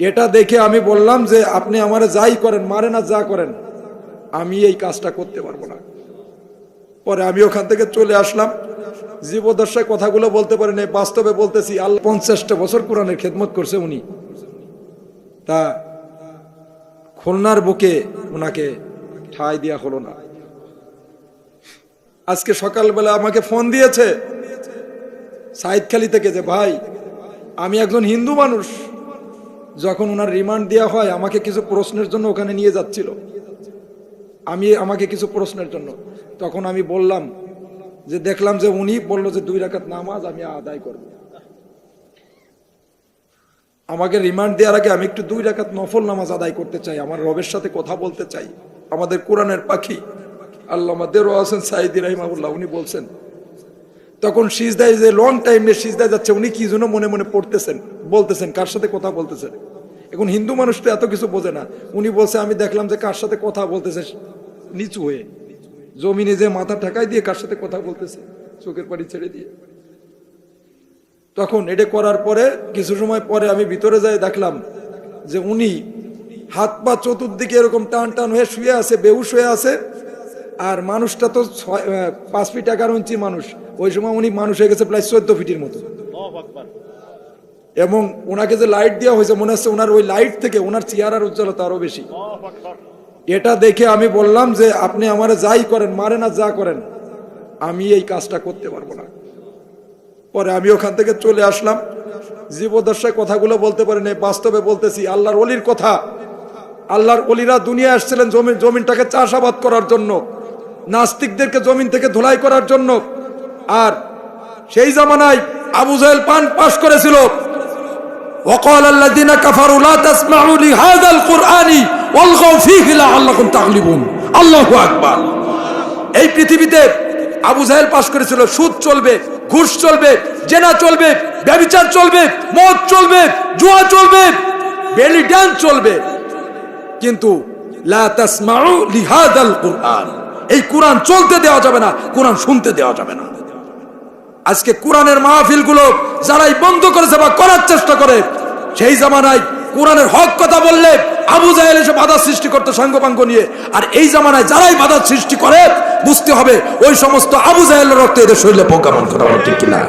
এটা দেখে আমি বললাম যে আপনি আমারে যাই করেন, মারে না, যা করেন, আমি এই কাজটা করতে পারব না। পরে আমি ওখান থেকে চলে আসলাম। জীবদশায় কথাগুলো বলতে পারেন বাস্তবে বলতেছি, আল্লাহ পঞ্চাশটা বছর কোরআনের খেদমত করছে উনি। তা খুলনার বুকে ওনাকে ঠাঁই দেওয়া হলো না। আজকে সকালবেলা আমাকে ফোন দিয়েছে, সাইদখালি থেকে যে, ভাই, আমি একজন হিন্দু মানুষ যখন ওনার রিমান্ড দেওয়া হয়, আমাকে কিছু প্রশ্নের জন্য ওখানে নিয়ে যাচ্ছিল। আমি, আমাকে কিছু প্রশ্নের জন্য। তখন আমি বললাম যে, দেখলাম যে উনি বলল যে, দুই রাকাত নামাজ আমি আদায় করব। আমাকে রিমান্ড দেওয়ার আগে আমি একটু দুই রাকাত নফল নামাজ আদায় করতে চাই, আমার রবের সাথে কথা বলতে চাই। আমাদের কোরআনের পাখি আল্লাহ দেরো উনি বলছেন, তখন যে লং টাইম যাচ্ছে, উনি কি জন্য মনে মনে পড়তেছেন, বলতেছেন, কার সাথে কথা বলতেছেন? এখন হিন্দু মানুষ তো এত কিছু বোঝে না। উনি বলছে, আমি দেখলাম যে কার সাথে কথা বলতেছে নিচু হয়ে। জমিনে যে মাথা ঠেকাই দিয়ে কার সাথে কথা বলতেছে, চোখের পানি ছেড়ে দিয়ে। তখন এটা করার পরে, কিছু সময় পরে আমি ভিতরে যাই দেখলাম যে উনি হাত পা চতুর্দিকে এরকম টান টান হয়ে শুয়ে আছে, বেহুশ হয়ে আছে। আর মানুষটা তো পাঁচ ফিট এগারো ইঞ্চি মানুষ। ওই সময় উনি মানুষ হয়ে গেছে প্রায় চোদ্দ ফিটের মতো। এবং ওনাকে যে লাইট দেওয়া হয়েছে, মনে হচ্ছে ওনার ওই লাইট থেকে ওনার চেহারার উজ্জ্বলতা আরও বেশি। এটা দেখে আমি বললাম যে, আপনি আমারে যাই করেন মারে না যা করেন, আমি এই কাজটা করতে পারব না। পরে আমি ওখান থেকে চলে আসলাম। জীবদশায় কথাগুলো বলতে পারেন, বাস্তবে বলতেছি, আল্লাহর অলির কথা। আল্লাহর অলিরা দুনিয়া আসছিলেন জমিন জমিনটাকে চাষাবাদ করার জন্য, নাস্তিকদেরকে জমিন থেকে ধুলাই করার জন্য। আর সেই জামানায় আবু জাহেল পান পাশ করেছিল। وقال الذين كفروا لا تسمعوا لهذا القرآن والغوا فيه لعلكم تغلبون الله أكبر এই পৃথিবীতে আবু জাহেল পাশ করেছিল সুদ চলবে ঘুষ চলবে জেনা চলবে ব্যবিচার চলবে মদ চলবে জুয়া চলবে বেলি ডান্স চলবে কিন্তু লা তাসমাউ লিহাদাল কুরআন এই কোরআন চলতে দেওয়া যাবে না কোরআন শুনতে দেওয়া যাবে না আজকে কোরআনের মাহফিলগুলো যারাই বন্ধ করেছে বা করার চেষ্টা করে, সেই জামানায় কোরআনের হক কথা বললে আবু জাহেল এসে বাধা সৃষ্টি করতে সাঙ্গপাঙ্গ নিয়ে। আর এই জামানায় যারাই বাধা সৃষ্টি করে, বুঝতে হবে ওই সমস্ত আবু জাহেলের রক্ত এদের শরীরে প্রজ্ঞাপন করা ঠিক কিনা?